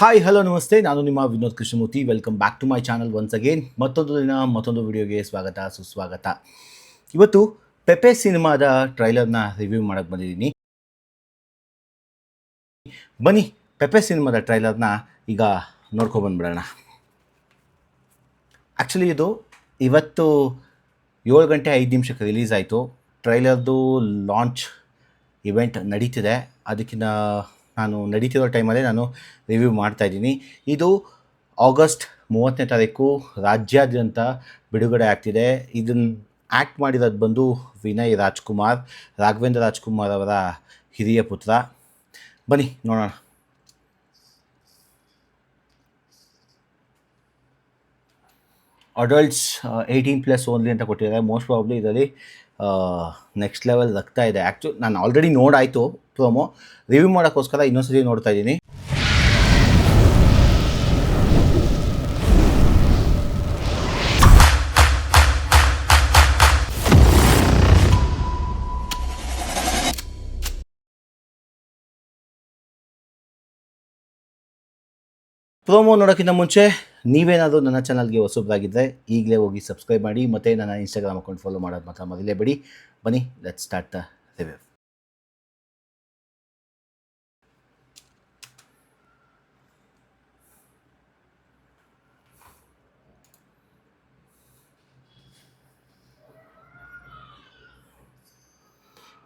Hi hello ನಮಸ್ತೆ. ನಾನು ನಿಮ್ಮ Vinod Krishnamurthy. Welcome back to my channel once again ಮತ್ತೊಂದು ದಿನ, ಮತ್ತೊಂದು ವಿಡಿಯೋಗೆ ಸ್ವಾಗತ, ಸುಸ್ವಾಗತ. ಇವತ್ತು ಪೆಪೆ ಸಿನಿಮಾದ ಟ್ರೈಲರ್ನ ರಿವ್ಯೂ ಮಾಡೋಕ್ಕೆ ಬಂದಿದ್ದೀನಿ. ಬನ್ನಿ ಪೆಪೆ ಸಿನಿಮಾದ ಟ್ರೈಲರ್ನ ಈಗ ನೋಡ್ಕೊಬಂದ್ಬಿಡೋಣ ಆ್ಯಕ್ಚುಲಿ ಇದು ಇವತ್ತು ಏಳು ಗಂಟೆ ಐದು ನಿಮಿಷಕ್ಕೆ ರಿಲೀಸ್ ಆಯಿತು. ಟ್ರೈಲರ್ದು ಲಾಂಚ್ ಇವೆಂಟ್ ನಡೀತಿದೆ. ಅದಕ್ಕಿಂತ ನಾನು ನಡೀತಿರೋ ಟೈಮಲ್ಲೇ ನಾನು ರಿವ್ಯೂ ಮಾಡ್ತಾಯಿದ್ದೀನಿ ಇದು ಆಗಸ್ಟ್ ಮೂವತ್ತನೇ ತಾರೀಕು ರಾಜ್ಯಾದ್ಯಂತ ಬಿಡುಗಡೆ ಆಗ್ತಿದೆ. ಇದನ್ನು ಆ್ಯಕ್ಟ್ ಮಾಡಿರೋದು ಬಂದು ವಿನಯ್ ರಾಜ್ಕುಮಾರ್, ರಾಘವೇಂದ್ರ ರಾಜ್ಕುಮಾರ್ ಅವರ ಹಿರಿಯ ಪುತ್ರ. ಬನ್ನಿ, ನೋಡೋಣ. ಅಡಲ್ಟ್ಸ್ ಏಯ್ಟೀನ್ ಪ್ಲಸ್ ಓನ್ಲಿ ಅಂತ ಕೊಟ್ಟಿದ್ದಾರೆ. ಮೋಸ್ಟ್ ಪ್ರಾಬ್ಲಿ ಇದರಲ್ಲಿ ನೆಕ್ಸ್ಟ್ ಲೆವೆಲ್ ರಕ್ತ ಇದೆ. ಆ್ಯಕ್ಚು ನಾನು ಆಲ್ರೆಡಿ ನೋಡಾಯಿತು ಪ್ರೋಮೋ ರಿವ್ಯೂ ಮಾಡೋಕ್ಕೋಸ್ಕರ ಇನ್ನೊಂದ್ಸರಿ ನೋಡ್ತಾ ಇದ್ದೀನಿ. ಪ್ರೋಮೋ ನೋಡೋಕ್ಕಿಂತ ಮುಂಚೆ ನೀವೇನಾದರೂ ನನ್ನ ಚಾನಲ್ಗೆ ಹೊಸಬ್ರಾಗಿದ್ದರೆ ಈಗಲೇ ಹೋಗಿ ಸಬ್ಸ್ಕ್ರೈಬ್ ಮಾಡಿ ಮತ್ತು ನನ್ನ ಇನ್ಸ್ಟಾಗ್ರಾಮ್ ಅಕೌಂಟ್ ಫಾಲೋ ಮಾಡೋದು ಮಾತ್ರ ಮೊದಲೇ ಬಿಡಿ. ಬನ್ನಿ ಲೆಟ್ ಸ್ಟಾರ್ಟ್ ದ ರಿವ್ಯೂ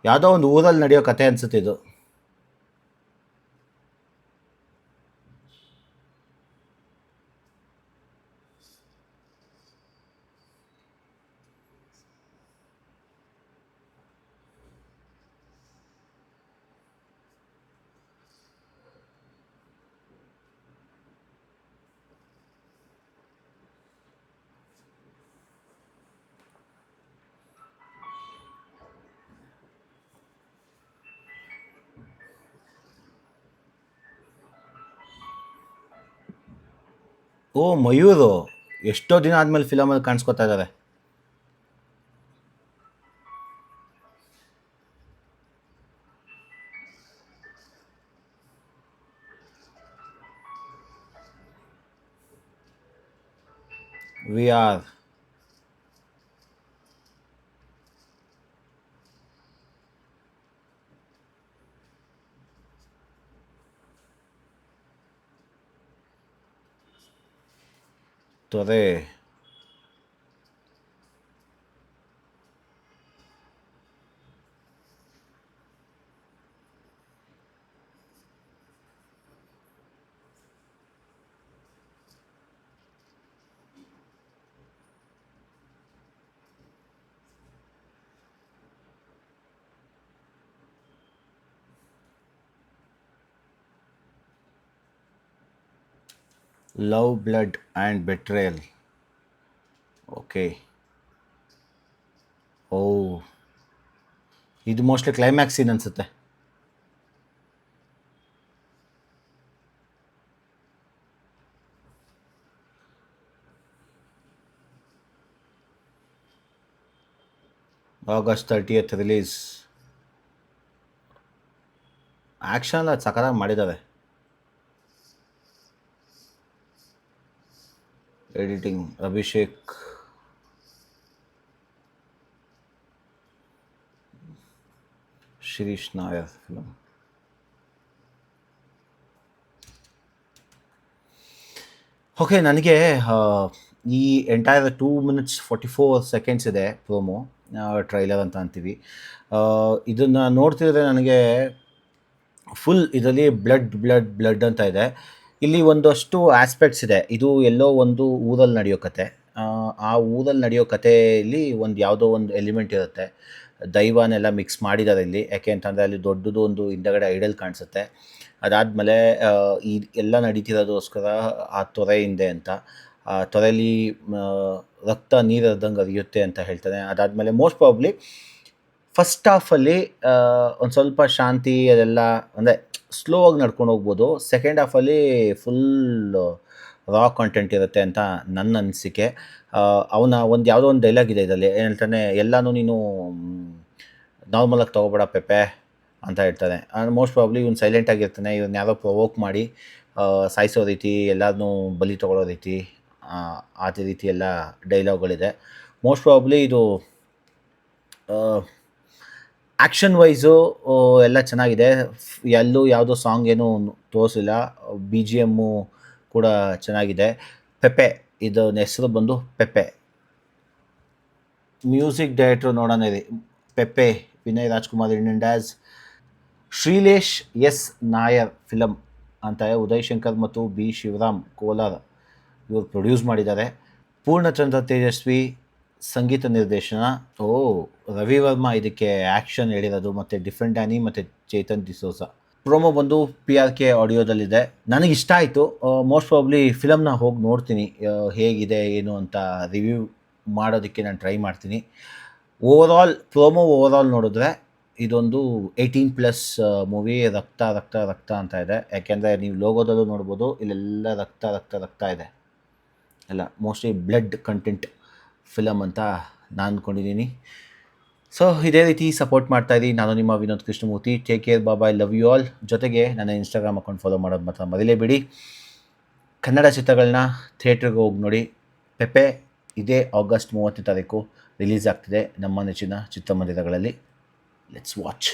ಯಾವುದೋ ಒಂದು ಊರಲ್ಲಿ ನಡೆಯೋ ಕತೆ ಅನಿಸುತ್ತೆ ಓ ಮಯೂರು. ಎಷ್ಟೋ ದಿನ ಆದಮೇಲೆ ಫಿಲಮಲ್ಲಿ ಕಾಣಿಸ್ಕೊತಾ ಇದ್ದಾರೆ ವಿ ಆರ್ ತೊರೆ love, blood and betrayal okay. Oh. ಇದು ಮೋಸ್ಟ್ಲಿ ಕ್ಲೈಮ್ಯಾಕ್ಸ್ ಸೀನ್ ಅನಿಸುತ್ತೆ. ಆಗಸ್ಟ್ ತರ್ಟಿಯತ್ ರಿಲೀಸ್ ಆ್ಯಕ್ಷನ್ ಅದು ಸಕಲಾಗಿ ಮಾಡಿದ್ದಾವೆ editing Abhishek. Shirish Nair film okay ನನಗೆ ಈ entire two minutes forty four seconds ಇದೆ ಪ್ರೋಮೋ ಟ್ರೈಲರ್ ಅಂತ ಅಂತೀವಿ. ಇದನ್ನು ನೋಡ್ತಿದ್ರೆ ನನಗೆ ಫುಲ್ ಇದರಲ್ಲಿ ಬ್ಲಡ್ ಬ್ಲಡ್ ಬ್ಲಡ್ ಅಂತ ಇದೆ. ಇಲ್ಲಿ ಒಂದಷ್ಟು ಆಸ್ಪೆಕ್ಟ್ಸ್ ಇದೆ. ಇದು ಎಲ್ಲೋ ಒಂದು ಊರಲ್ಲಿ ನಡೆಯೋ ಕತೆ. ಆ, ಊರಲ್ಲಿ ನಡೆಯೋ ಕಥೆಯಲ್ಲಿ ಒಂದು ಯಾವುದೋ ಒಂದು ಎಲಿಮೆಂಟ್ ಇರುತ್ತೆ. ದೈವನೆಲ್ಲ ಮಿಕ್ಸ್ ಮಾಡಿದ್ದಾರೆ ಇಲ್ಲಿ. ಯಾಕೆ ಅಂತಂದರೆ ಅಲ್ಲಿ ದೊಡ್ಡದು ಒಂದು ಹಿಂದಗಡೆ ಐಡಲ್ ಕಾಣಿಸುತ್ತೆ. ಅದಾದಮೇಲೆ ಈ ಎಲ್ಲ ನಡೀತಿರೋದೋಸ್ಕರ ಆ ತೊರೆ ಹಿಂದೆ ಅಂತ ಆ ತೊರೆಯಲ್ಲಿ ರಕ್ತ ನೀರು ಹರಿದಂಗೆ ಹರಿಯುತ್ತೆ ಅಂತ ಹೇಳ್ತಾರೆ. ಅದಾದಮೇಲೆ ಮೋಸ್ಟ್ ಪ್ರಾಬ್ಲಿ ಫಸ್ಟ್ ಹಾಫಲ್ಲಿ ಒಂದು ಸ್ವಲ್ಪ ಶಾಂತಿ ಅದೆಲ್ಲ ಅಂದರೆ ಸ್ಲೋ ಆಗಿ ನಡ್ಕೊಂಡು ಹೋಗ್ಬೋದು. ಸೆಕೆಂಡ್ ಹಾಫಲ್ಲಿ ಫುಲ್ ರಾ ಕಂಟೆಂಟ್ ಇರುತ್ತೆ ಅಂತ ನನ್ನ ಅನಿಸಿಕೆ. ಅವನ ಒಂದು ಯಾವುದೋ ಒಂದು ಡೈಲಾಗ್ ಇದೆ ಇದರಲ್ಲಿ. ಏನು ಹೇಳ್ತಾನೆ ಎಲ್ಲನೂ ನೀನು ನಾರ್ಮಲಾಗಿ ತೊಗೋಬೇಡ ಪೆಪೆ ಅಂತ ಹೇಳ್ತಾನೆ. ಮೋಸ್ಟ್ ಪ್ರಾಬ್ಲಿ ಇವ್ನು ಸೈಲೆಂಟ್ ಆಗಿರ್ತಾನೆ. ಇವನ್ನ ಯಾರೋ ಪ್ರೊವೋಕ್ ಮಾಡಿ ಸಾಯಿಸೋ ರೀತಿ ಎಲ್ಲರನ್ನೂ ಬಲಿ ತೊಗೊಳ್ಳೋ ರೀತಿ ಆ, ರೀತಿ ಎಲ್ಲ ಡೈಲಾಗ್ಗಳಿದೆ ಮೋಸ್ಟ್ ಪ್ರಾಬ್ಲಿ ಇದು ಆ್ಯಕ್ಷನ್ ವೈಸು ಎಲ್ಲ ಚೆನ್ನಾಗಿದೆ. ಎಲ್ಲೂ ಯಾವುದೋ ಸಾಂಗ್ ಏನೂ ತೋರಿಸಿಲ್ಲ. ಬಿ ಜಿ ಎಮ್ಮು ಕೂಡ ಚೆನ್ನಾಗಿದೆ. ಪೆಪೆ ಇದು ಹೆಸರು ಬಂದು ಪೆಪೆ ಮ್ಯೂಸಿಕ್ ಡೈರೆಕ್ಟ್ರು ನೋಡೋಣ ಇದೆ. ಪೆಪ್ಪೆ ವಿನಯ್ ರಾಜ್ಕುಮಾರ್ ಇಂಡಿಯನ್ ಡ್ಯಾಸ್ ಶ್ರೀಲೇಶ್ ಎಸ್ ನಾಯರ್ ಫಿಲಮ್ ಅಂತ ಉದಯ್ ಶಂಕರ್ ಮತ್ತು ಬಿ ಶಿವರಾಮ್ ಕೋಲಾರ್ ಇವರು ಪ್ರೊಡ್ಯೂಸ್ ಮಾಡಿದ್ದಾರೆ. ಪೂರ್ಣಚಂದ್ರ ತೇಜಸ್ವಿ ಸಂಗೀತ ನಿರ್ದೇಶನ? ಓ, ರವಿ ವರ್ಮ ಇದಕ್ಕೆ ಆ್ಯಕ್ಷನ್ ಹೇಳಿರೋದು ಮತ್ತು ಡಿಫ್ರೆಂಟ್ ಡ್ಯಾನಿ ಮತ್ತು ಚೇತನ್ ಡಿಸೋಸ ಪ್ರೊಮೋ ಬಂದು ಪಿ ಆರ್ ಕೆ ಆಡಿಯೋದಲ್ಲಿದೆ. ನನಗೆ ಇಷ್ಟ ಆಯಿತು ಮೋಸ್ಟ್ ಪ್ರಾಬ್ಲಿ ಫಿಲಮ್ನ ಹೋಗಿ ನೋಡ್ತೀನಿ. ಹೇಗಿದೆ, ಏನು ಅಂತ ರಿವ್ಯೂ ಮಾಡೋದಕ್ಕೆ ನಾನು ಟ್ರೈ ಮಾಡ್ತೀನಿ. ಓವರಾಲ್ ಪ್ರೋಮೋ ಓವರಾಲ್ ನೋಡಿದ್ರೆ ಇದೊಂದು ಏಯ್ಟೀನ್ ಪ್ಲಸ್ ಮೂವಿ ರಕ್ತ ರಕ್ತ ರಕ್ತ ಅಂತ ಇದೆ. ಯಾಕೆಂದರೆ ನೀವು ಲೋಗೋದಲ್ಲೂ ನೋಡ್ಬೋದು, ಇಲ್ಲೆಲ್ಲ ರಕ್ತ ರಕ್ತ ರಕ್ತ ಇದೆ. ಎಲ್ಲ ಮೋಸ್ಟ್ಲಿ ಬ್ಲಡ್ ಕಂಟೆಂಟ್ ಫಿಲಮ್ ಅಂತ ನಾನು ಅಂದ್ಕೊಂಡಿದ್ದೀನಿ ಸೊ ಇದೇ ರೀತಿ ಸಪೋರ್ಟ್ ಮಾಡ್ತಾ ಇದ್ದೀನಿ ನಾನು ನಿಮ್ಮ ವಿನೋದ್ ಕೃಷ್ಣಮೂರ್ತಿ. ಟೇಕ್ ಕೇರ್ ಬಾಬಾ ಲವ್ ಯು ಆಲ್ ಜೊತೆಗೆ ನನ್ನ ಇನ್ಸ್ಟಾಗ್ರಾಮ್ ಅಕೌಂಟ್ ಫಾಲೋ ಮಾಡೋದು ಮಾತ್ರ ಮರಿಲೇಬೇಡಿ. ಕನ್ನಡ ಚಿತ್ರಗಳನ್ನ ಥಿಯೇಟ್ರಿಗೆ ಹೋಗಿ ನೋಡಿ. ಪೆಪೆ, ಇದೇ ಆಗಸ್ಟ್ ಮೂವತ್ತನೇ ತಾರೀಕು ರಿಲೀಸ್ ಆಗ್ತಿದೆ ನಮ್ಮ ನೆಚ್ಚಿನ ಚಿತ್ರಮಂದಿರಗಳಲ್ಲಿ. Let's watch